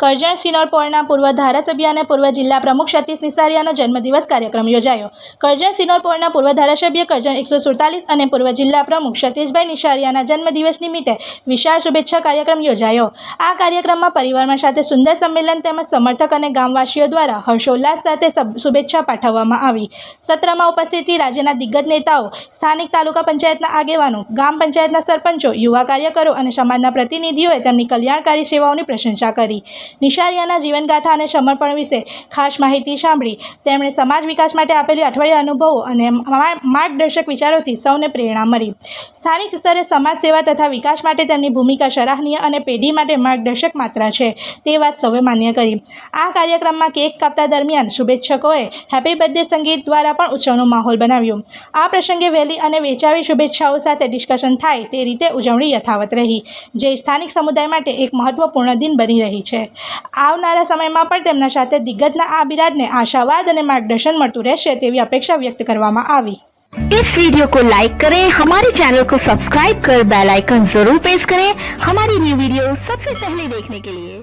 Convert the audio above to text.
કરજણ પોળના પૂર્વ ધારાસભ્ય અને પૂર્વ જિલ્લા પ્રમુખ સતીશ નિસારિયાનો જન્મદિવસ કાર્યક્રમ યોજાયો. કરજણ પોળના પૂર્વ ધારાસભ્ય કરજણ એકસો સુડતાલીસ અને પૂર્વ જિલ્લા પ્રમુખ સતીશભાઈ નિસારિયાના જન્મદિવસ નિમિત્તે વિશાળ શુભેચ્છા કાર્યક્રમ યોજાયો. આ કાર્યક્રમમાં પરિવારમાં સાથે સુંદર સંમેલન તેમજ સમર્થક અને ગામવાસીઓ દ્વારા હર્ષોલ્લાસ સાથે શુભેચ્છા પાઠવવામાં આવી. સત્રમાં ઉપસ્થિત રાજ્યના દિગ્ગજ નેતાઓ, સ્થાનિક તાલુકા પંચાયતના આગેવાનો, ગામ પંચાયતના સરપંચો, યુવા કાર્યકરો અને સમાજના પ્રતિનિધિઓએ તેમની કલ્યાણકારી સેવાઓની પ્રશંસા કરી. નિશારિયાના જીવનગાથા અને સમર્પણ વિશે ખાસ માહિતી સાંભળી. તેમણે સમાજ વિકાસ માટે આપેલી અઠવાડિયા અનુભવો અને માર્ગદર્શક વિચારોથી સૌને પ્રેરણા મળી. સ્થાનિક સ્તરે સમાજ સેવા તથા વિકાસ માટે તેમની ભૂમિકા સરાહનીય અને પેઢી માટે માર્ગદર્શક માત્રા છે, તે વાત સૌએ માન્ય કરી. આ કાર્યક્રમમાં કેક કાપતા દરમિયાન શુભેચ્છકોએ હેપી બર્થડે સંગીત દ્વારા પણ ઉત્સવનો માહોલ બનાવ્યો. આ પ્રસંગે વહેલી અને વેચાવી શુભેચ્છાઓ સાથે ડિસ્કશન થાય તે રીતે ઉજવણી યથાવત રહી. જે સ્થાનિક સમુદાય માટે એક મહત્વપૂર્ણ દિન બની રહી છે. આવનારા સમયમાં પણ તેમના સાથે દિગ્ગજના આ બિરાડને આશાવાદ અને માર્ગદર્શન મળતું રહેશે તેવી અપેક્ષા વ્યક્ત કરવામાં આવી इस वीडियो को लाइक करें हमारे चैनल को सब्सक्राइब कर बेल आइकन जरूर प्रेस करें हमारी न्यू वीडियो सबसे पहले देखने के लिए